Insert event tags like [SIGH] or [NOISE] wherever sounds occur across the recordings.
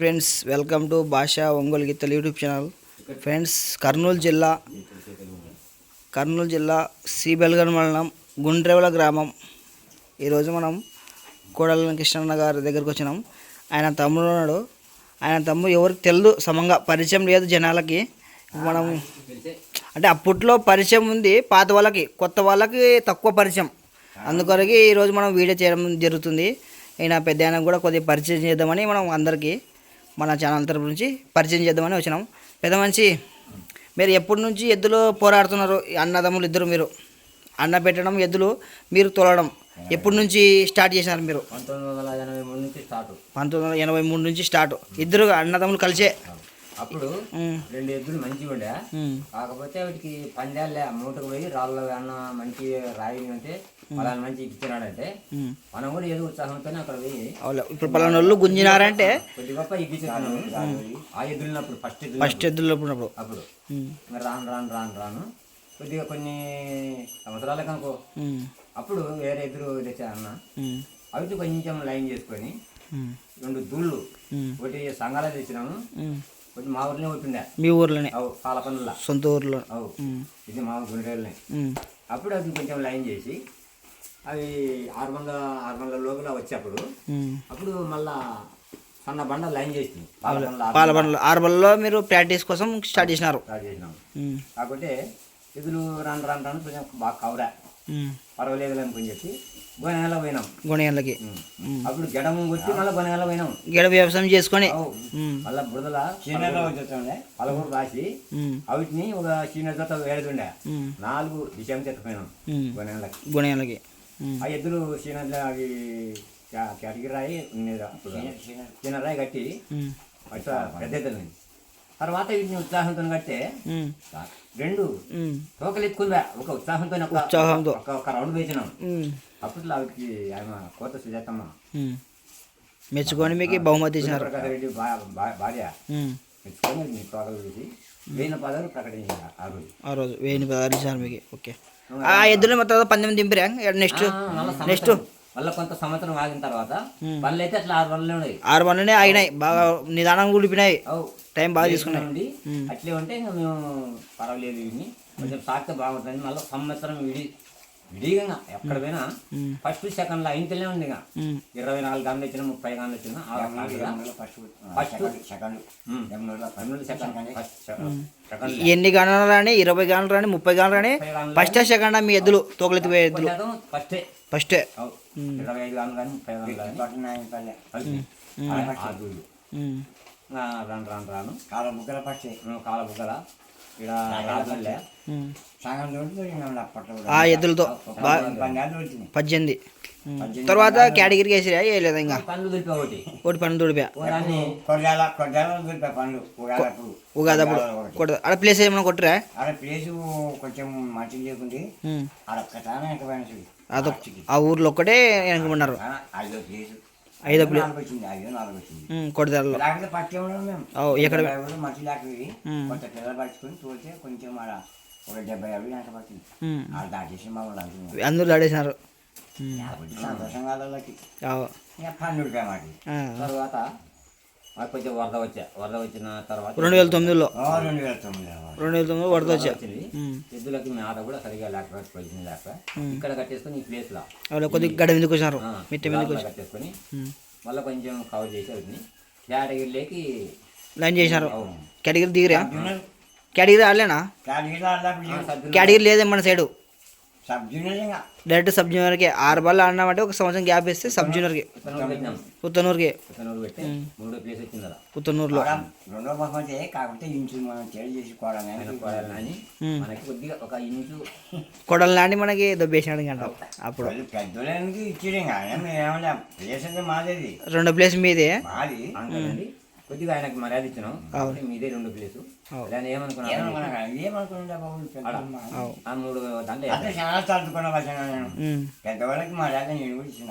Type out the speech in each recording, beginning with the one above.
Friends welcome to భాషా ఒంగోలు గీతలు YouTube channel. Friends Kurnool జిల్లా కర్నూలు జిల్లా సిబెల్గన్ మండలం గుండ్రేవల గ్రామం. ఈరోజు మనం కోడల కృష్ణన్న గారి దగ్గరకు వచ్చినాం. ఆయన తమ్ముడు ఉన్నాడు. ఆయన తమ్ముడు ఎవరికి తెలియదు సమంగా పరిచయం లేదు జనాలకి. మనం అంటే అప్పట్లో పరిచయం ఉంది పాత వాళ్ళకి కొత్త వాళ్ళకి తక్కువ పరిచయం. అందుకొరకు ఈరోజు మనం వీడియో చేయడం జరుగుతుంది. ఈయన పెద్ద ఆయన కూడా కొద్దిగా పరిచయం చేద్దామని మనం అందరికీ మన ఛానల్ తరపు నుంచి పరిచయం చేద్దామని వచ్చినాం. పెద్ద మంచి మీరు ఎప్పటి నుంచి ఎద్దులు పోరాడుతున్నారు? అన్నదమ్ములు ఇద్దరు మీరు. అన్న పెట్టడం ఎద్దులు మీరు తోలడం ఎప్పటి నుంచి స్టార్ట్ చేసినారు మీరు? పంతొమ్మిది వందల ఎనభై మూడు నుంచి స్టార్ట్. ఇద్దరు అన్నదమ్ములు కలిసే అప్పుడు రెండు ఎద్దులు మంచిగా ఉండే. కాకపోతే వాటికి పందాలే మూటకు పోయి రాళ్ళలో అన్న మంచి రాయి అంటే పలానా మంచి ఇచ్చినాడంటే ఉమ్. మనం కూడా ఏదో ఉత్సాహంతోనే అక్కడ పోయి ఇప్పుడు పలానా వాళ్ళు గుంజినారంటే కొద్ది గొప్ప ఇప్పించుకున్నాము ఆ ఎద్దులున్నప్పుడు ఫస్ట్ ఎద్దులు ఫస్ట్ ఎద్దులు అప్పుడు. ఉమ్, మరి రాను రాను రాను రాను. కొద్దిగా కొన్ని సంవత్సరాలకు అనుకో. ఉమ్, అప్పుడు వేరే ఎదురు తెచ్చా అన్న. అవి కొంచెం లైన్ చేసుకొని రెండు దూళ్ళు ఒకటి సంఘాలు తెచ్చినాము. ఒకటి మా ఊర్లోనే ఉంటుండే మీ ఊర్లోనే? అవు పాల పనుల సొంత ఊర్లో? ఇది మా గుండెల్ని అప్పుడు అది కొంచెం లైన్ చేసి అవి ఆరు వందల ఆరు వందల లోపల వచ్చేప్పుడు. అప్పుడు మళ్ళా సన్న బండ లైన్ చేసింది. పాల పనుల ఆరు బండ్లు మీరు ప్రాక్టీస్ కోసం స్టార్ట్ చేసినారు. స్టార్ట్ చేసినాం ఉమ్, కాకపోతే ఇదులు రాను రాను రాను కొంచెం బాగా కవరా. పర్వాలేదు అనుకుని చెప్పి గొనెల పోయినాం. గుణ్యాలకి ఉం. అప్పుడు జడము కొట్టి మళ్ళీ గొనెల పోయినాం. గడ వ్యవసాయం చేసుకొని. మళ్ళా బురదల పలకూరు రాసి అవిటిని ఒక చిన్న జత వేడుతుండే నాలుగు దిశం చెత్తపోయినాం. గొనెలకి. గుణ్యాలకి ఉమ్, ఆ ఎద్దులు చిన్న అవి కేటగిరి రాయి ఉండేది అప్పుడు. చిన్న రాయి కట్టి పెద్ద ఎద్దులు. తర్వాత వీటిని ఉత్సాహంతో కట్టే రెండు తోకలు ఎత్తుకుందా ఒక ఉత్సాహంతో ఉత్సాహంతో. ఒక రౌండ్ వేసినాం. అప్పట్లో ఆవిడకి ఆమె కోత సుజాతమ్మ. మెచ్చుకొని మీకు బహుమతి ఇచ్చినారు. రెడ్డి భార్య. మెచ్చుకొని మీ తోకలు చూసి వేయిన పదవులు ప్రకటించారు ఆ రోజు. ఆ రోజు వెయ్యి పదహారు ఇచ్చినారు మీకు. ఓకే. ఆ ఎద్దులు మొత్తం పందెం దింపిరా? Next next. మళ్ళా కొంత సంవత్సరం ఆగిన తర్వాత పనులు అయితే అట్లా ఆరు పనులు ఉన్నాయి. ఆరు బండ్లనే ఆగినాయి. బాగా నిదానంగా ఉడిపినాయి అవు. టైం బాగా తీసుకున్నాయి. అట్లే ఉంటే ఇంకా మేము పర్వాలేదు కొంచెం సాగితే బాగుంటుంది. మళ్ళీ సంవత్సరం విడి విడిగా ఎక్కడ పోయినా ఫస్ట్ సెకండ్లో అయితేనే ఉంది ఇంకా ఇరవై నాలుగు గంటలు వచ్చిన ముప్పై గంటలు వచ్చిన first second second first second ఎన్ని గణాలు రాని ఇరవై గణాలు రాని ముప్పై గణాలు రాని ఫస్ట్ సెకండ్ మీ ఎద్దులు తోకలెత్తిపోయే ఎద్దులు. ఫస్టే ఫస్టే. ఇరవై ఐదు గంటలు కానీ ముప్పై గంటలు రాను. రాను రాను కాల బుగ్గల ఫస్ట్ కాల బుగ్గల ఇక్కడ రాజులే. సగం దొరికి అప్పట్లో ఆ ఎద్దులతో పద్దెనిమిది. తర్వాత కేటగిరీకి వేసిరా? లేదా ఇంకా. పనులు ఒకటి. పండ్లు ఉగాదప్పుడు ఉగాది అప్పుడు కొడతా. అక్కడ ప్లేస్ ఏమైనా కొట్టరా? ఆడ ప్లేసు కొంచెం మంచిగా అదొక ఆ ఊర్లో ఒక్కటే వెనకమన్నారు ఐదో ప్లేసు ఓ, ఎక్కడ? మంచి లేకపోయి. కొంత పిల్లలు తోలితే కొంచెం డెబ్బై అవి వెనక పట్టింది. దాటేసి మమ్మల్ని అంటున్నాం అందరూ వాళ్ళకి. ఆ. తర్వాత మాకు కొంచెం వరద వచ్చా. వరద వచ్చిన తర్వాత రెండు వేల తొమ్మిదిలో. రెండు వేల తొమ్మిది రెండు వేల తొమ్మిదిలో వరద వచ్చా. ఎద్దులకి మేత కూడా సరిగా లేకపోతే పొజిషన్ లేక. ఇక్కడ కట్టేసుకొని ఈ ప్లేస్లో. వాళ్ళు కొద్దిగా గడ మీదకి వచ్చినారు. మిట్ట మీదకి కట్టేసుకొని. మళ్ళీ కొంచెం కవర్ చేసి వాటిని కేటగిరీలోకి లైన్ చేసినారు. కేటగిరీ దిగిరా? కేటగిరీ ఆడలేనా కేటగిరీ లేదే మన సైడు. సబ్ జూనియర్ ఇంకా. డైరెక్ట్ సబ్ జూనియర్కి ఆరు బాల్ ఆడినామంటే ఒక సంవత్సరం గ్యాప్ ఇస్తే సబ్ జూనియర్కి. పుత్తనూరుకి పుత్తనూరులో. ఆడ రెండో బహుమతి కాకపోతే ఇంచు మనం చేడు చేసుకోవడం ఆయన కోడాలని ఉమ్. మనకి కొద్దిగా ఒక ఇంచు కొడలు నాటి మనకి దొబ్బేసినాడు అంటాం అప్పుడు. పెద్దోళ్ళకి ప్లేస్ అంటే మాదేది. రెండో ప్లేస్ మీదే? కొద్దిగా ఆయనకి మర్యాద ఇచ్చినాం. కాబట్టి మీదే రెండు ప్లేసు. దాన్ని ఏమనుకున్నాను. ఆ మూడు దాంట్లో అంటే చాలా వచ్చిన నేను. పెద్దవాళ్ళకి మర్యాద నేను కూడా ఇచ్చిన.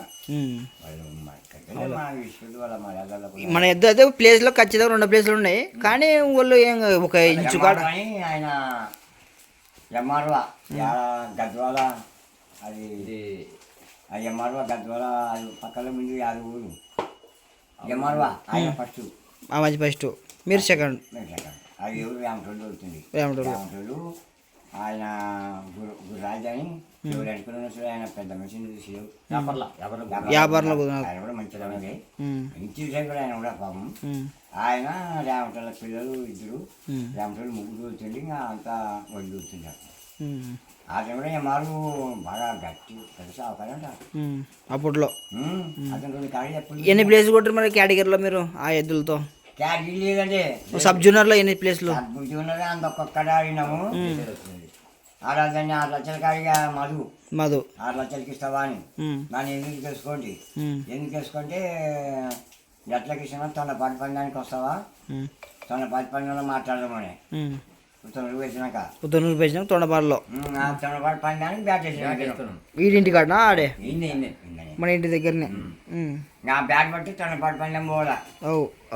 మన ఎద్దు అయితే ప్లేస్లో ఖచ్చితంగా రెండు ప్లేస్లు ఉన్నాయి. కానీ వాళ్ళు ఏం ఒక ఇంచు కాడ. ఆయన ఎంఆర్వా గద్వాల అది ఎంఆర్వా గద్వాల అది పక్కన ముందు ఊరు. ఎంఆర్వా ఆయన ఫస్ట్. మంచి ఫస్ట్ మీరు సెకండ్ అది ఎవరు? రామటోళ్ళు అవుతుంది రామటోళ్ళు. ఆయన గురు గురు రాజాని ఎవరు అనుకున్న ఆయన పెద్ద మనిషిని చూసి వ్యాపారంలో. ఆయన కూడా ఉమ్, ఇంటి సైడ్ కూడా ఆయన కూడా పాపం. ఆయన రామటోళ్ళ పిల్లలు ఇద్దరు. రామటోళ్ళు ముగ్గురు కూర్చుండి ఇంకా అంతా వడ్డీ కూర్చుంటారు ఉమ్, ఆ టైంలో మారు బాగా గట్టి అవకాశం ఉమ్. అప్పట్లో. అతను కాళ్ళు చెప్పులు ఎన్ని ప్లేస్ కొట్టారు మరి కేటగిరీలో మీరు ఆ ఎద్దులతో? క్యాట్ లేదంటే సబ్ జూనియర్లో ఎన్ని ప్లేస్లు? బుద్ధి ఉన్నది అంత ఒక్కొక్కడ ఆడినాము. ఆరు దాన్ని ఆరు లక్షల కాడిగా మధు. మధు. ఆరు లక్షలకి ఇస్తావా అని. దాన్ని ఎందుకు తెలుసుకోండి? ఎందుకు తెలుసుకుంటే ఎట్లకి ఇస్తున్నా తన పాటి పందానికి వస్తావా? తన పాటి పందంలో మాట్లాడదామని. ఉమ్, ఆ తన పాటి పందానికి బ్యాట్ వేసిన చేస్తున్నాం. వీడింటి కాడనా ఆడే? ఇన్నే ఇన్నే మన ఇంటి దగ్గరనే. నా బ్యాట్ బట్టి తన పాటి పందెం పోవాలా ఓ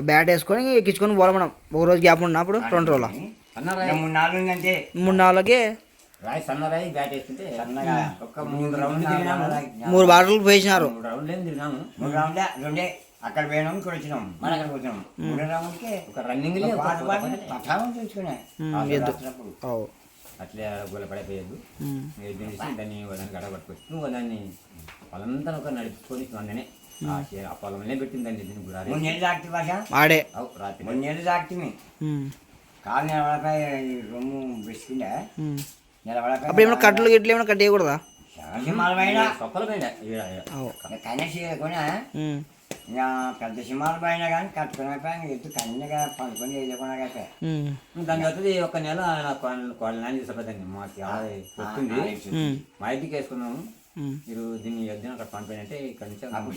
బ్యాట్ వేసుకొని ఎక్కించుకొని పోవాలి మనం. ఒక రోజు గ్యాప్ ఉన్నా అప్పుడు రెండు రోజుల? మూడు నాలుగు ఉందంటే. మూడు రాయి బ్యాట్ సన్నగా. ఒక్క మూడు రౌండ్లు తిరిగినాము. మూడు బాటలు మూడు రౌండ్లు తిరిగినాము. మూడు రౌండ్లే రెండే. అక్కడ పోయినాం ఇక్కడ వచ్చినాం మన అక్కడ వచ్చినాం మూడు రౌండ్కి ఒక రన్నింగ్ పాట పాడి పఠానం చూసుకునే ఉమ్, ఆ ఎద్దు. రాత్రప్పుడు. ఓ అట్లే గోల పడిపోయేది. దాన్ని దాన్ని గడ పట్టుకొచ్చి నువ్వు దాన్ని పొలంతా ఒక నడుపుకొని వందనే ఆ పొలంలో పెట్టిందండి దీన్ని గురారి మూడు నెలలు దాక్తి భాష? ఆడే. రాత్రి. మూడు నెలలు దాక్తిమి ఉమ్, కాలు నిలబడపై రొమ్ము ఉమ్. నిలబడపై అప్పుడు ఏమైనా కట్టలు గిట్లు ఏమైనా కట్టేయకూడదా? పైన సొక్కల పైన ఈడ- ఇంకా పెద్ద సింహాల పైన కానీ కట్టుకునే ఎత్తు కన్నగా పండుకొని దాని తర్వాత ఒక నెల నా కోళ్ళ కోళ్ళ నాన్న తీసుకుపోతాను మాకు వస్తుంది మా ఇంటికి వేసుకున్నాము. మీరు దీన్ని ఎద్దున అక్కడ పంపిణీ ఇక్కడ నుంచి అప్పుడు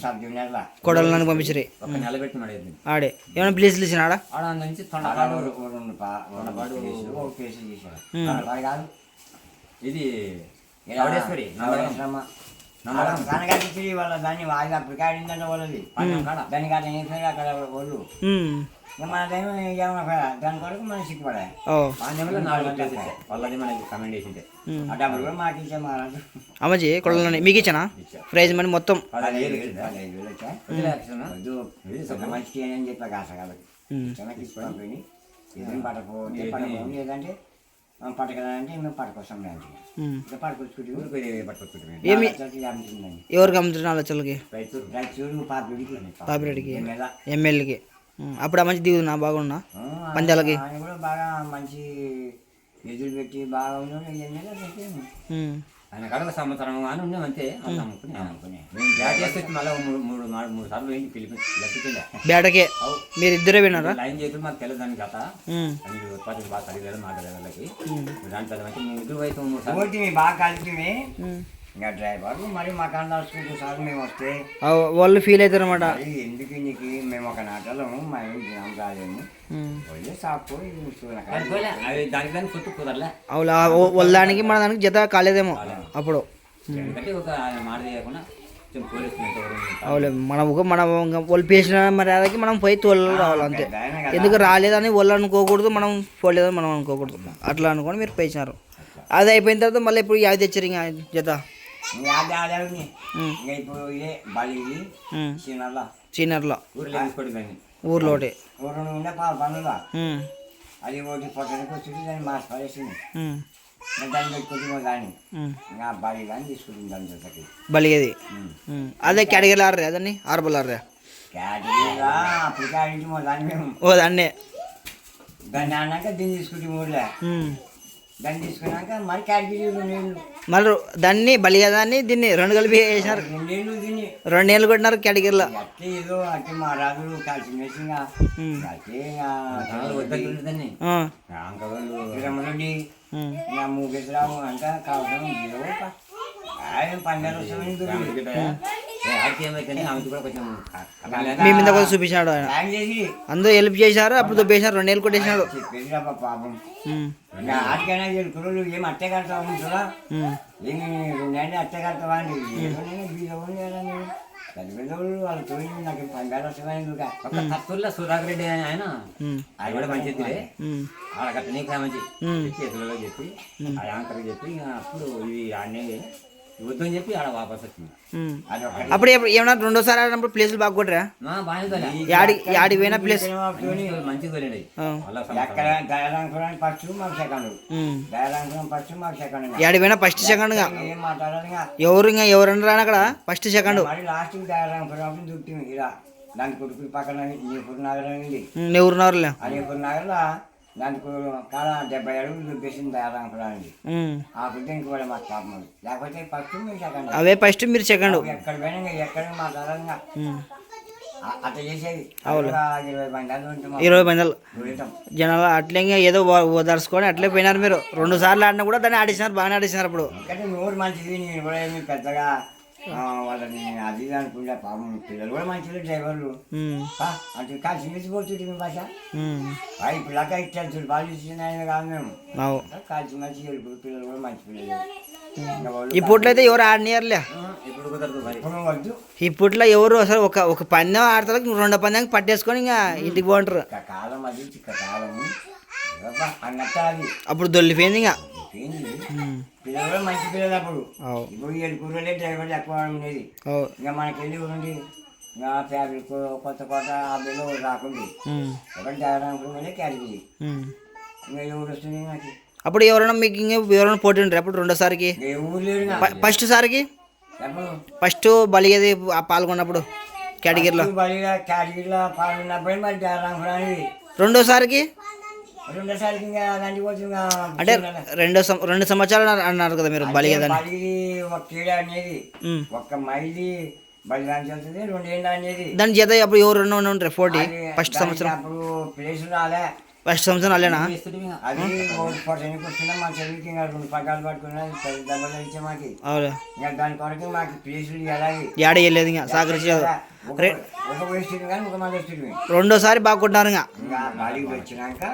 కొడలు నన్ను పంపించరే ఒక నెల పెట్టి ఆడే ఏమైనా ప్లేస్లు ఆడ నుంచి తొండపాడు రెండు ఒక కాదు ఇది వాళ్ళ దాన్ని వాళ్ళు వాళ్ళది. దానికి అట్లా అక్కడ వాళ్ళు? మన టైం ఏమన్నా దాని కొరకు మనం సిగ్గుపడాలి. ఓ. పాండ్యంలో నాలుగు ప్లేస్ ఇచ్చా వాళ్ళది మనకి కమెంట్ చేసింటే. ఉమ్. ఆ డబ్బులు కూడా మాకు ఇచ్చే మహారాజు. అమ్మజీ కొడలు మీకు ఇచ్చానా? ప్రైజ్ మనీ మొత్తం. మనిషికి అని చిన్నకి లేదంటే మేము. ఇక ఎవరికి అమ్ముతున్నారు లక్షలకి పాపిరెడ్డికి. ఎమ్మెల్యే. ఎమ్మెల్యేకి. అప్పుడు మంచి దిగుతున్నా బాగున్నా పందాలకి? కూడా బాగా మంచి ఎదురు పెట్టి బాగా ఉన్నాడు ఎమ్మెల్యే ఆయన కడక సంవత్సరం కానీ ఉన్నాం అంతే వాళ్ళు నమ్ముకుని అనుకునే. మేము బ్యాట్ చేసి వచ్చి మళ్ళీ మూడు మూడు మూడు సార్లు పోయింది పిలిపి లెక్కకెళ్ళా బేటకే మీరు ఇద్దరే విన్నారా? లైన్ చేతులు మాకు తెలియదు దాని కథ. మీరు ఉత్పత్తి బాగా కలిగలేదు మాట్లాడే వాళ్ళకి దాని పెద్ద మంచి మేము ఇద్దరు వయసు మూడు సార్లు. బాగా కలిపి. ఇంకా డ్రైవర్ మరి మాకు సార్ మేము వస్తే వాళ్ళు ఫీల్ అవుతారు అనమాట ఎందుకు నీకు? మేము ఒక నాటలము మా ఇంటి జ్ఞానం రాలేము. మన దానికి జత కాలేదేమో అప్పుడు. అవులే మనం ఒక మనం వాళ్ళు పేసిన మర్యాదకి మనం పోయి తోలు రావాలి అంతే. ఎందుకు రాలేదని వాళ్ళు అనుకోకూడదు మనం పోలేదని మనం అనుకోకూడదు. అట్లా అనుకొని మీరు పేసినారు. అది అయిపోయిన తర్వాత మళ్ళీ ఇప్పుడు యాది తెచ్చారు ఇంకా జత? చిన్నలా సీనియర్లో ఊర్లో ఉండే పాలు పనులా అది ఒకటి పొట్టనికి వచ్చి దాన్ని మాస్ పడేసింది. దాన్ని పెట్టుకుంటుందో కానీ. ఇంకా బలి కానీ తీసుకుంటుంది దాని జతకి బలిగేది. అదే కేటగిరీ ఆర్రే అదని ఆర్బల్ ఆర్రే అప్పుడు క్యాటరీ దాన్ని మేము. ఓ దాన్నే. దాన్ని అన్నాక దీన్ని తీసుకుంటే ఊర్లే. దాన్ని తీసుకున్నాక మరి క్యాటరీలు నీళ్ళు మళ్ళీ దాన్ని బలిగా దాన్ని దీన్ని రెండు కలిపి వేసినారు. రెండేళ్ళు తిని రెండేళ్ళు కొట్టినారు కేటగిరీలో అట్టే ఏదో అట్టే మా రాజులు కలిసి ఉమ్. అట్టే దాన్ని. ఉమ్. ఇంకా ముఖేశ్వరరావు అంతా కావడం ఆయన పందాలు మీ మీద కూడా చూపించాడు ఆయన. అందరూ హెల్ప్ చేశారు అప్పుడు దొబ్బేసినారు రెండేళ్ళు కొట్టేసినాడు చెప్పేసి రా పాపం. ఉమ్, ఇంకా ఆటికైనా కుర్రలు ఏం అట్టే కడతావా చూడా. ఉమ్, ఏమి రెండేళ్ళు అట్టే కడతావా అండి ఏదో నేను బీదవాడిని కదా నేను పెద్ద పెద్దవాళ్ళు వాళ్ళు తోడి నాకు పందాలు వస్తామని ఇంకా ఒక కత్తూరులో సుధాకర్ రెడ్డి ఆయన. ఆయన కూడా మంచిదిలే ఉమ్, ఆడగట్ట నీకు మంచి ఉమ్. చేతులలో చెప్పి అప్పుడు ఆడనే వద్దని చెప్పి ఆడ వాపస్ వచ్చింది. ఉమ్. అదొకటి అప్పుడు ఏమన్నా రెండోసారి ఆడినప్పుడు ప్లేసులు బాగా కొట్టరా. యాడి యాడి పోయిన ప్లేస్ మంచిగా సెకండ్. సెకండ్ యాడి పోయినా ఫస్ట్ సెకండ్గా ఏం మాట్లాడాలి ఇంకా? ఎవరు ఇంకా ఎవరన్నా రాని అక్కడ? First second. దాని కొడుకుల పక్కన నగరం ఎవరున్నారులే? ఆ నీపురు నగర్లో దానికి కాల డెబ్బై అడుగులు దయాలంకురానికి ఉమ్. ఆ ఇంక కూడా మాకు పాపం. లేకపోతే ఫస్ట్ మీరు సెకండ్ అవే ఫస్ట్ మీరు సెకండ్ ఎక్కడ పోయినా ఎక్కడ. అ- అట్లా చేసేది ఇరవై బండాలు ఇరవై. జనాలు అట్లే ఏదో ఓ- ఓదార్చుకొని అట్లే పోయినారు మీరు రెండు సార్లు ఆడినా కూడా దాన్ని ఆడేసినారు బాగానే ఆడేసినారు అప్పుడు నోరు మంచిది నేను కూడా ఏమి పెద్దగా వాళ్ళని అది అనుకుంటా పాపం పిల్లలు కూడా మంచిది డ్రైవర్లు. అంటే కలిసి మెచ్చిపోతుంది మీ భాష? ఇప్పుడు దాకా ఇచ్చారు చూడు బాగా ఇచ్చిన కాదు మేము. కలిసి మంచి పిల్లలు కూడా మంచి పిల్లలు. ఇప్పట్లో అయితే ఎవరు ఆడినారులే ఆ, ఇప్పుడు కుదరదు మరి. ఇప్పుడు వద్దు. ఇప్పట్లో ఎవరు అసలు ఒక ఒక పందెం ఆడతారు రెండో పందెం పట్టేసుకొని ఇంకా ఇంటికి పోంటారు. ఇక కాలం అది ఇక కాలం ఏబ్బా, అన్నట్టు అది. అప్పుడు దొల్లిపోయింది ఇంకా. [LAUGHS] పిల్లలు మంచి పిల్లలు అప్పుడు. ఇప్పుడు ఏడు కూరలే డ్రైవర్లు ఎక్కువ ఉండేది ఇంకా మనకి వెళ్ళి ఉంది ఇంకా ఫ్యామిలీ కొత్త కొత్త ఆ బిల్లు రాకుంది. ఒకటి ఉమ్. ఇంకా ఎవరు వస్తుంది నాకు అప్పుడు ఎవరైనా మీకు ఇంకా ఎవరైనా పోటీ ఉంటారు అప్పుడు రెండోసారికి ఫస్ట్ సారికి? ఫస్ట్ బలిగేది ఆ పాల్గొన్నప్పుడు కేటగిరీలో. కేటగిరీలో పాల్గొన్నప్పుడు మరి రెండోసారికి అంటే రెండో రెండు సంవత్సరాలు అన్నారు- కదా మీరు బలిగేదని ఒక అనేది. ఒక్క మైలి బలి దానికి వెళ్తుంది రెండేళ్ళు అనేది. దాని చేత అప్పుడు ఎవరు రెండు ఉంటారు? అది ఫస్ట్ సంవత్సరం? అప్పుడు ప్లేస్ రాలే ఫస్ట్ సంవత్సరం అల్లేనా? ఇస్తుంటే ఇంకా? అది ఒకటి పొట్టనికి వస్తున్నా మా చెల్లికి ఇంకా రెండు పగ్గాలు పట్టుకున్నా డబ్బులు ఇచ్చే మాకి. అవులే ఇంకా దాని కొరకు మాకు ప్లేసులు ఎలాగే ఏడ వెళ్ళలేదు ఇంకా సహకరించలేదు రెండోసారి బాగా కొట్టినారు ఇంకా వచ్చినాక.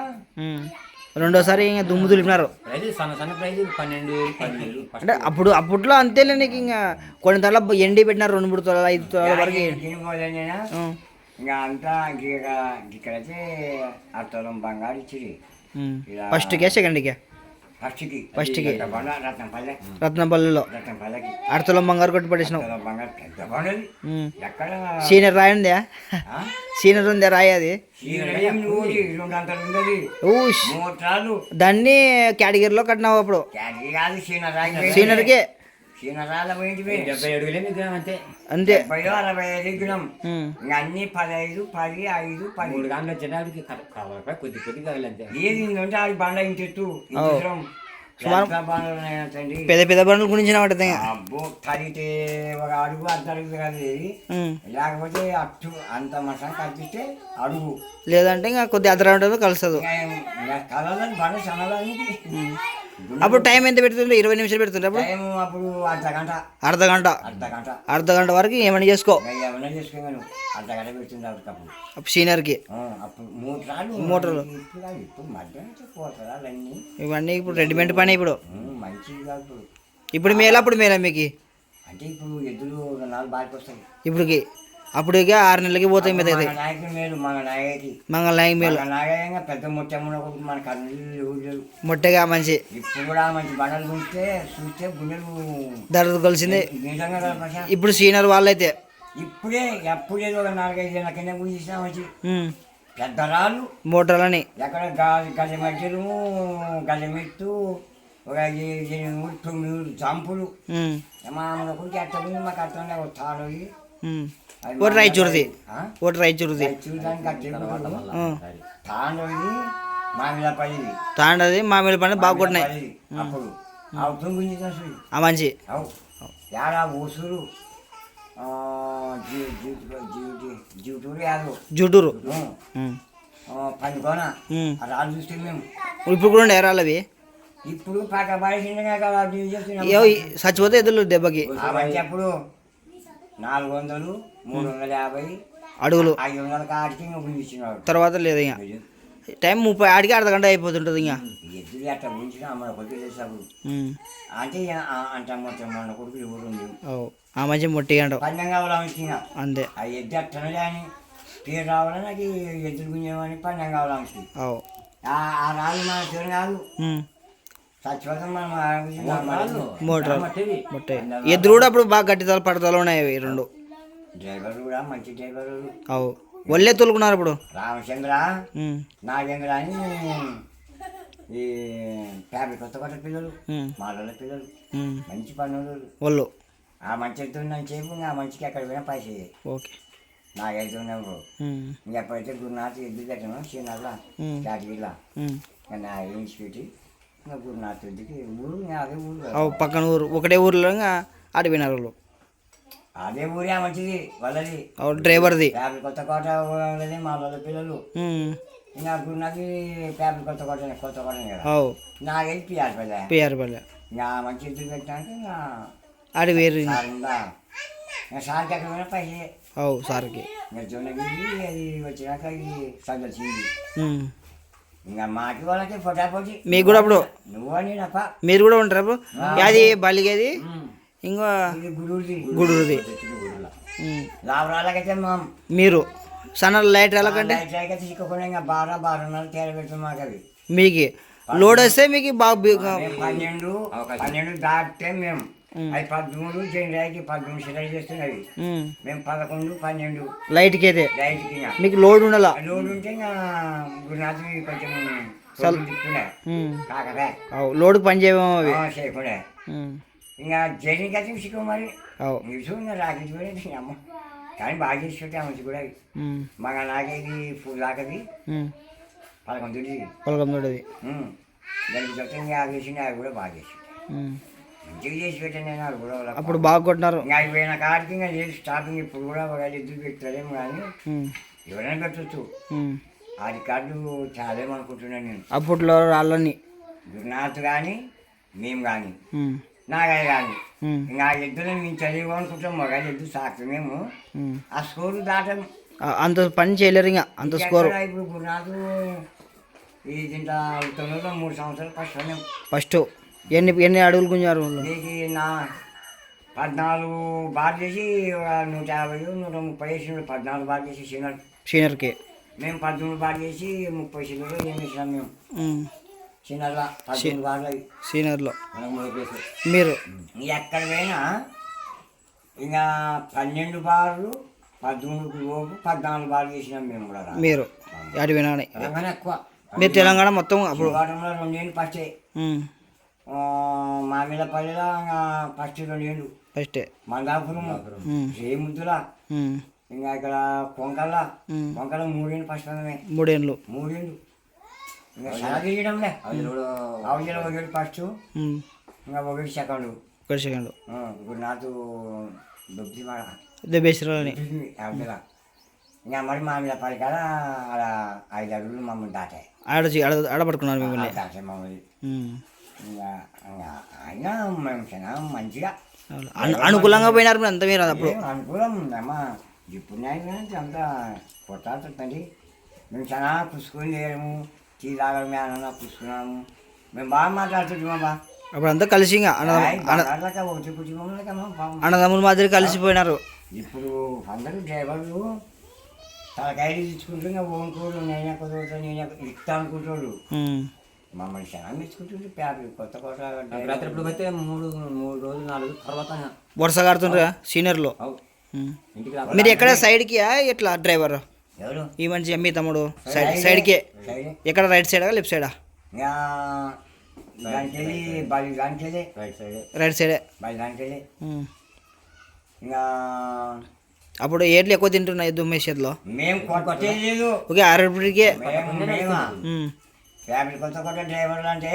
రెండోసారి ఇంకా దుమ్ము దులిపినారు. అంటే అప్పుడు అప్పట్లో అంతేలే నీకు ఇంకా కొన్ని తల ఎండి పెట్టినారు రెండు మూడు తొలలు ఐదు తొలల వరకు. ఇంకా అంతా ఇక ఇక్కడైతే అర్థం బంగారు ఇచ్చిరి. ఫస్ట్కే సెకండ్కే ఫస్ట్కి రత్నపల్లిలో అడతలో బంగారు కొట్టి బంగారు పెద్ద బండది. ఎక్కడ? సీనియర్ రాయి ఉందా? ఆ? సీనియర్ ఉందా రాయి అది? దాన్ని కేటగిరీలో కట్టినావు అప్పుడు? సీనియర్కే? అంతే. అంతే. డెబ్బై అరవై ఐదు. ఇంకా అన్ని పదహైదు పది ఐదు పది. మూడు గంటలు వచ్చేటప్పటికి కావాలి కొద్ది కొద్ది కావాలి అంతే ఏది ఉంటే ఆడి బండ ఇంచెట్టు పెద్ద పెద్ద బండ్ల గురించి అబ్బో కలిగితే ఒక అడుగు అర్ధ అడుగు కాదు. లేకపోతే అట్టు అంత మసం కలిపితే అడుగు. లేదంటే ఇంకా కొద్ది అదర ఉంటుంది కలుస్తుంది. కలదని బండ సన్నదానికి అప్పుడు టైం ఎంత పెడుతుండే ఇరవై నిమిషాలు పెడుతుండే అప్పుడు? టైం అప్పుడు అర్ధ గంట. అర్ధ గంట. అర్ధ గంట. అర్ధ గంట వరకు ఏమైనా చేసుకో. అర్ధ గంట పెడుతుంది అప్పుడు. సీనియర్కి. అప్పుడు మోటార్లు. ఇప్పుడు మధ్యాహ్నం ఇవన్నీ ఇప్పుడు రెడీమేడ్ పని ఇప్పుడు. ఇప్పుడు. మేలా అప్పుడు మేలా మీకు? అంటే ఇప్పుడు ఎద్దులు నాలుగు బాగా వస్తాయి ఇప్పుడుకి. అప్పుడుకి ఆరు నెలలకి పోతాయి మీద మంగళ నాయక. మేలు. పెద్ద మొట్టగా మంచి ఇప్పుడు కూడా మంచి బండలు చూస్తే చూస్తే గుండెలు ధర కలిసింది. ఇప్పుడు సీనియర్ వాళ్ళైతే. ఇప్పుడే ఎప్పుడేదో ఒక నాలుగైదు ఏళ్ళ కింద గుంజిస్తాం వచ్చి ఉమ్. పెద్ద రాళ్ళు. మోటార్లని. ఎక్కడ గాలి గజ మధ్యలు గజమెత్తు ఒక తొమ్మిది జంపులు. ఉమ్. మా కొడుకు ఎట్ట ఉంది మాకు అర్థం ఒక తాను. ఒకటి రాయచూరుది ఒకటి రాయచూరుది తాండది మామిడి పండు బాగా కొట్టినాయి. పల్లిది. అప్పుడు. అవుతుంది గుంజిస్తాం చూడు ఆ మంచి. అవు. యాడా ఊసురు. ఆ, జీ- జీ- జీ- జీవుటూరు యాదవ్ జుటూరు. పండుకోన రాళ్ళు చూస్తే మేము. ఇప్పుడు కూడా ఉండే ఇప్పుడు అవి ఈ చచ్చిపోతే ఎదురు దెబ్బకి. అప్పుడు. నాలుగు వందలు మూడు వందల యాభై అడుగులు ఐదు వందల తర్వాత లేదు ఇంకా. టైం ముప్పై ఆడికి అర్ధ గంట అయిపోతుంటుంది ఇంకా. ఎద్దులు అట్లా మన కొడుకు ఉమ్. అంటే అంటే మొత్తం మన కొడుకు ఎవరు. ఆ మంచి మొట్టిగా అంటావు. పందెం వచ్చిన అంతే. ఆ ఎద్దు అట్టనే కానీ పేరు రావాలని నాకు ఎద్దులు గుంజేమని పందెం ఓ. ఆ రాళ్ళు మన కాదు. మోటార్ ఎద్దులు కూడా అప్పుడు బాగా గట్టితలు పడతలు ఉన్నాయి రెండు. డ్రైవర్ కూడా మంచి డ్రైవర్. అవు. ఒళ్ళే తొలుకున్నారు ఇప్పుడు. రామచంద్ర నాగేంద్ర అని ఈ ఫ్యామిలీ కొత్త కొత్త పిల్లలు మాలోళ్ళ పిల్లలు. మంచి పనులు. ఒళ్ళు. ఆ మంచి ఎత్తున్న చేపు ఆ మంచికి ఎక్కడ పోయినా పైసే ఓకే. నాగైతున్నావు ఉమ్, ఎప్పుడైతే గురునాథ్ ఎద్దు పెట్టాను కేటగిరిలా ఉమ్. నా ఇంచి గురునాథ్ ఎద్దుకి ఊరు అదే ఊరు పక్కన ఊరు ఒకటే ఊర్లో ఆడిపోయినారు వాళ్ళు అదే ఊరే మంచిది వాళ్ళది. డ్రైవర్ది. ఫ్యామిలీ కొత్త కోట వాళ్ళది మా వాళ్ళ పిల్లలు. ఇంకా గురునాథ్ ఫ్యామిలీ కొత్త కోట కొత్త కోట కదా. నాగైతే పిఆర్ పల్లె? పిఆర్ పల్లె. ఇంకా మంచి ఎద్దులు పెట్టాక ఇంకా ఆడి వేరు సార్కి ఎక్కడ పోయినా పైసే అవు సార్కి. జొన్నగిరి అది వచ్చినాక సందర్శింది మాకి కూడా అప్పుడు. మీరు కూడా ఉంటారు అప్పుడు? అది బలిగేది? ఇంకో గుడుది మీరు. సన్న లైట్ ఎలాగంటే మాకు లోడ్ వస్తే మీకు బాగా పన్నెండు పన్నెండు దాటితే మేము అవి పదమూడు జనరాయికి పదమూడు సిలై చేస్తున్నవి. మేము పదకొండు పన్నెండు. లైట్కి అయితే లైట్కి మీకు లోడ్ ఉండాల? లోడ్ ఉంటే ఇంకా గురునాథ్ కొంచెం. కాకరే లోడ్కి పని చేయమో అవి. చేయకుండా. ఇంకా జర్నీకి అయితే సిక్కు మరి. ఇంకా రాకెట్ కూడా అమ్మ. కానీ బాగా చేసి పెట్టా మంచి కూడా. మగ నాకేది ఫుల్ దాకది. పదకొండు పొలకం తోడది దానికి చెప్తే ఇంకా అవి వేసి అవి కూడా బాగా చేసి మంచిగా చేసి పెట్టాను వాళ్ళకి. అప్పుడు బాగా కొట్టినారు అవి పోయిన కాడికి ఇంకా లేదు స్టాపింగ్ ఇప్పుడు కూడా ఒక ఎద్దులు పెడతారేమో కానీ. ఎవరైనా పెట్టచ్చు. ఆ రికార్డు చాలేమనుకుంటున్నాను నేను అప్పట్లో రాళ్ళని గురునాథ్ కానీ మేము కానీ. నాగయ్య కానీ. ఇంకా ఆ ఎద్దులను మేము చదివి అనుకుంటాం మగ ఎద్దు సాకు మేము. ఆ స్కోరు దాటం అంత పని చేయలేరు ఇంకా అంత స్కోర్ ఇప్పుడు గురునాథ్ ఈ దీంట్లో మూడు సంవత్సరాలు ఫస్ట్ ఫస్ట్ ఎన్ని ఎన్ని అడుగులు గుంజారు నీకు నా పద్నాలుగు బార్ చేసి నూట యాభై నూట ముప్పై వేసి పద్నాలుగు బార్ చేసి సీనియర్. సీనియర్కి? మేము పద్మూడు బార్ చేసి ముప్పై సీనియర్లు ఏం చేసినాం మేము. సీనియర్లో పద్మూడు బార్లు సీనియర్లో. మీరు? ఎక్కడ పోయినా ఇంకా పన్నెండు బార్లు పదమూడు లోపు పద్నాలుగు బార్లు చేసినాం మేము కూడా. మీరు? తెలంగాణ ఎక్కువ. మీరు తెలంగాణ మొత్తం అప్పుడు? రెండేళ్ళు ఫస్టే. ఇంకా ఫస్ట్ రెండేళ్ళు ఫస్టే మందాపురం. శ్రీముద్దుల ఉమ్. ఇంకా ఇక్కడ కొంకల్ల. ఉమ్. కొంకల మూడేళ్ళు ఫస్ట్ మూడేళ్ళు మూడేళ్ళు ఇంకా చాలా తిరగడంలే అవజల ఒకటి ఫస్ట్. ఇంకా ఒకటి సెకండ్ ఒకటి సెకండ్ ఇప్పుడు నాకు దొబ్బి మాట దెబ్బేశ్వరాలని. అవజల ఇంకా మరి మామిళ్ళ పల్లి కాడ ఆడ ఐదు అడుగులు మమ్మల్ని దాటాయి. ఆడ ఆడ ఆడపడుకున్నారు మిమ్మల్ని. దాటాయి మమ్మల్ని. అయినా మంచిగా. అనుకూలంగా పోయినారు మీరు అంతా మీరు అప్పుడు. అనుకూలం అమ్మా ఇప్పుడు నాయన అంత కొట్టాడుతుంది మేము చాలా పుసుకొని లేము టీ తాగడమే అన్న పుసుకున్నాము మేము బాగా మాట్లాడుతున్నాం బా. అప్పుడు అంతా కలిసి అన్నదమ్ముల మాదిరి కలిసిపోయినారు ఇప్పుడు అందరూ డ్రైవర్లు తలకాయలు తెచ్చుకుంటూ ఇంకా ఓనుకోడు నేనే కుదరదు నేనే ఇస్తా అనుకుంటాడు. మమ్మల్ని ప్యాపీ కొత్త కొత్త రాత్రి ఇప్పుడు పోతే మూడు మూడు రోజులు నాలుగు తర్వాత వరుస కడుతుండ్రా సీనియర్లో? మీరు ఎక్కడ? సైడ్కి ఎట్లా డ్రైవర్? ఎవరు? ఈ మనిషి మీ తమ్ముడు? సైడ్ సైడ్కే. సైడే. ఎక్కడ? రైట్ సైడా లెఫ్ట్ సైడా? Right side. అప్పుడు ఏట్లు ఎక్కువ తింటున్నాయి లేదు. ఓకే ఉమ్. ఫ్యామిలీ కొత్త కొత్త డ్రైవర్లు అంటే.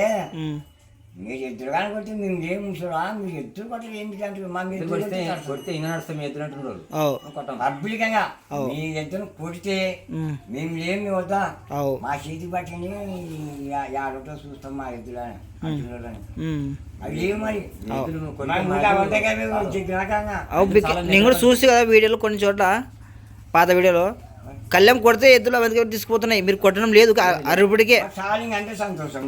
మీరు ఎద్దురు కానీ కొట్టి మేము ఏం ముసరా మీరు ఎద్దురు కొట్టరు ఎందుకు అంటారు మా మీరు కొడితే కొడితే ఇంకా నడుస్తాం ఎదురు అంటున్నారు పబ్లికంగా మీ ఎద్దును కొడితే. మేము లేమి వద్దా మా చేతి పట్టిని యాడతో చూస్తాం మా అవు బిక్- నేను కూడా చూసి కదా వీడియోలో కొన్ని చోట్ల పాత వీడియోలో. కళ్యాణ్ కొడితే ఎద్దులు అందుకే తీసుకుపోతున్నాయి. మీరు కొట్టడం లేదు అరవడికే. చాలింగ్ అంటే సంతోషం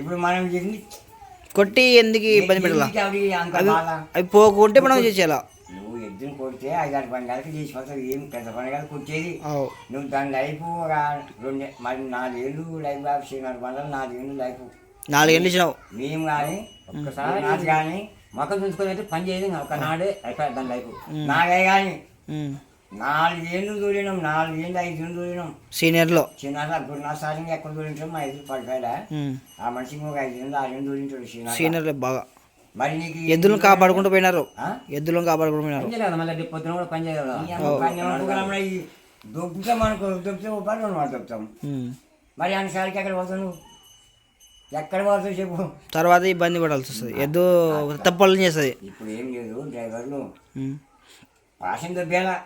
ఇప్పుడు మనం కొట్టి ఎందుకు ఇబ్బంది పెట్టాల అవి పోకుంటే మనం చేసేయాలా నువ్వు ఎద్దును కొడితే ఐదారు పండుగలకి చేసిపోతావు ఏం పెద్ద పండుగలు కొట్టేది? నువ్వు దాని లైఫ్ ఒక రెండు మరి నాలుగేళ్ళు లైఫ్ ఆఫ్ నాలుగు పండుగలు నాలుగేళ్ళు లైఫ్. నాలుగేళ్ళు ఇచ్చినావు మేము కానీ ఒక్కసారి నాకు కానీ మొక్కలు చూసుకొని అయితే పని చేయదు ఒకనాడే అయిపోయింది దాని లైఫ్. నాకే కానీ. నాలుగేళ్ళు దూరినాం నాలుగేళ్ళు ఐదేళ్ళు దూరినాం. సీనియర్లో. చిన్న గురునాథ్ ఎక్కడ దూరింటాం మా ఐదు పడిపోయా ఉమ్. ఆ మనిషికి ఒక ఐదు ఏళ్ళు ఆరు ఏళ్ళు దూరింటాడు చిన్న సీనియర్లే బాగా. మరి నీకు ఎద్దులను కాపాడుకుంటూ పోయినారు. ఆ? ఎద్దులను కాపాడుకుంటూ పోయినారు. మళ్ళీ పొద్దున కూడా పని? ఈ దొబ్బుతాం అనుకో దొబ్బితే ఒక పని రెండు దొబ్బుతాం. మరి అన్నిసార్లకి ఎక్కడ పోతావు నువ్వు? ఎక్కడ పోతావు చెప్పు. తర్వాత ఇబ్బంది పడాల్సి వస్తుంది. ఎద్దు తప్పలు చేస్తుంది. ఇప్పుడు ఏం లేదు డ్రైవర్లు. ఉమ్. పాసం దొబ్బేలా.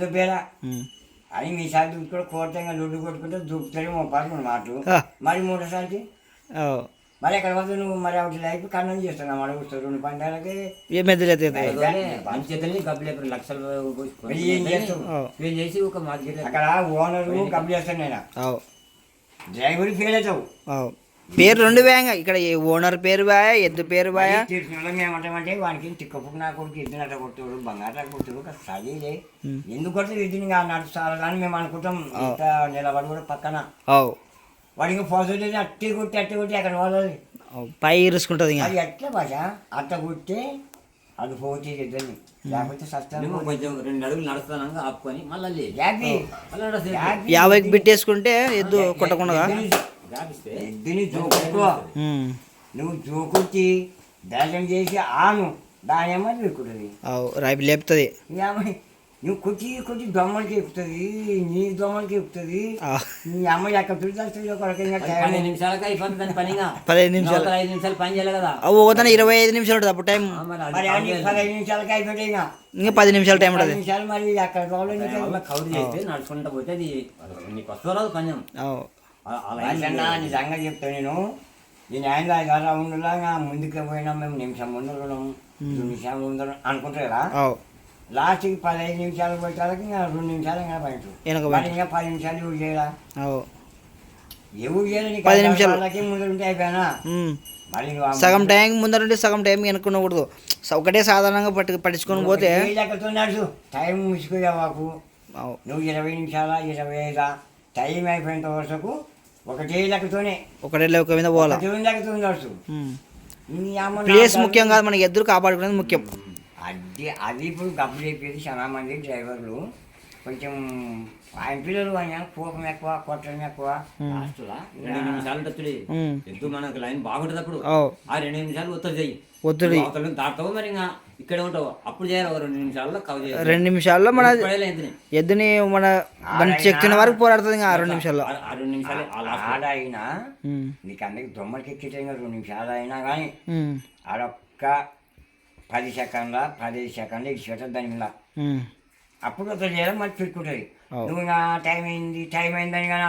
దొబ్బేలా ఉమ్. అని మీ సార్ దుబ్బుకుంటే కోటంగా లొడ్డు కొట్టుకుంటే ఓ పదకొండు మాటలు ఆ. మరి మూడోసారికి అవు. మరి ఎక్కడ పోతావు నువ్వు మరి ఒకటి లైఫ్ కన్నం చేస్తున్నావు అడుగుతావు రెండు పందాలకి ఏం ఎద్దులు ఎత్తుతాయి మంచి చేతల్ని గబ్బు లేకుండా లక్షలు. ఫెయిల్ చేసి ఒక మార్కెట్ అక్కడ ఓనరు కబుల్ చేస్తాను నేను. డ్రైవర్ ఫెయిల్ అవుతావు అవు. పేరు రెండు వేయంగా. ఇక్కడ ఈ ఓనర్ పేరు బాయా ఎద్దు పేరు బాయా తీర్చిన ఏమంటామంటే వానికి తిక్కపుకు నా కొడుకు ఇద్దరు కొట్టుడు బంగారు కొట్టుడు చదివే ఎందుకు కొడుతుంది ఇద్దరు నడుస్తారు కానీ మేము అనుకుంటాం. ఇంత నిలబడి కూడా పక్కన. అవు వాడికి పాజిటివ్ అట్టి కొట్టి అట్టి కొట్టి అక్కడ వాళ్ళది. పై ఇరుసుకుంటుంది అది ఎట్లా భాష అట్ట కొట్టి అది పోతే ఇద్దరిని లేకపోతే సస్తాను కొంచెం రెండు అడుగులు నడుస్తానంగా ఆపుకొని మళ్ళీ యాభైకి బిట్టేసుకుంటే ఎద్దు కొట్టకుండా నువ్వు జోకొచ్చి దర్శనం చేసి ఆను దాని అవు రైపు లేపుతుంది. నువ్వు కొట్టి కొట్టి దొమ్మలకి ఎక్కుతుంది నీ దొమ్మలకి ఎక్కుతుంది. నీ అమ్మ ఎక్కడ పదిహేను నిమిషాలకి అయిపోతుంది దాని పని ఇంకా. పదిహేను నిమిషాలు. ఐదు నిమిషాలు పని చేయాలి కదా. ఇరవై ఐదు నిమిషాలు ఉంటుంది అప్పుడు టైం. పదహైదు నిమిషాలకి అయిపోతాయి ఇంకా. పది నిమిషాలు టైం ఉంటుంది. నిమిషాలు మరి అక్కడ కవర్ చేస్తే నడుచుకుంటా పోతే అది నీకు వస్తుందో రాదు రాజన్న నిజంగా చెప్తా నేను. నేను ఆయన ఐదారు రౌండ్లాగా ముందుకు పోయినా మేము నిమిషం ముందు ఉన్నాం రెండు నిమిషాలు ముందు అనుకుంటారు కదా? లాస్ట్కి పదహైదు నిమిషాలు పోయేటాలకి ఇంకా రెండు నిమిషాలు ఇంకా వెనక మరి ఇంకా పది నిమిషాలు యూజ్ చేయాలా ఎవరు చేయాలి పది ఐదారు నిమిషాలు. వాళ్ళకి ముందు ఉంటే అయిపోయానా సగం టైం ముందరుంటే సగం టైం వెనుక్కునకూడదు. ఒకటే సాధారణంగా పట్టు పట్టించుకొని పోతే టైం ముసుకుయావాకు అవు. నువ్వు ఇరవై నిమిషాల ఇరవై ఐదా? టైం అయిపోయేంత వరకు ఒకటే లెక్కతోనే ఒకటే లేక మీద పోవాలా? ఒకటే లెక్కతో నడుచు ఉమ్. నీ అమ్మ ప్లేస్ ముఖ్యం కాదు మనకి ఎదురు కాపాడుకునేది ముఖ్యం. అది అది ఇప్పుడు డబ్బు చెప్పేది చాలా మంది డ్రైవర్లు. కొంచెం ఆయన పిల్లలు ఆయన కోపం ఎక్కువ కొట్టడం ఎక్కువ లాస్ట్లా రెండు నిమిషాలు ఉమ్. ఎద్దు మనకు లైన్ బాగుంటుంది అప్పుడు. ఆ రెండు నిమిషాలు ఒత్తిడి చెయ్యి ఒత్తిడి. దాటుతావు మరి ఇంకా ఇక్కడే ఉంటావు అప్పుడు చేయాలి ఒక రెండు నిమిషాల్లో కవర్ చేయాలి రెండు నిమిషాల్లో మన ఎద్దుని. ఎద్దుని మన మంచి ఎక్కిన వరకు పోరాడుతుంది ఇంకా ఆ రెండు నిమిషాల్లో రెండు నిమిషాలు ఆడ అయినా. నీకు అందరికి దొమ్మలకి ఎక్కితే రెండు నిమిషాలు అయినా కానీ. ఆడొక్క పది సెకండ్ల పదిహేను సెకండ్లు ఇచ్చి దాని మీద. అప్పుడు అతను చేయడం మళ్ళీ పెట్టుకుంటుంది. నువ్వు ఇంకా టైం అయింది టైం అయిందని కానీ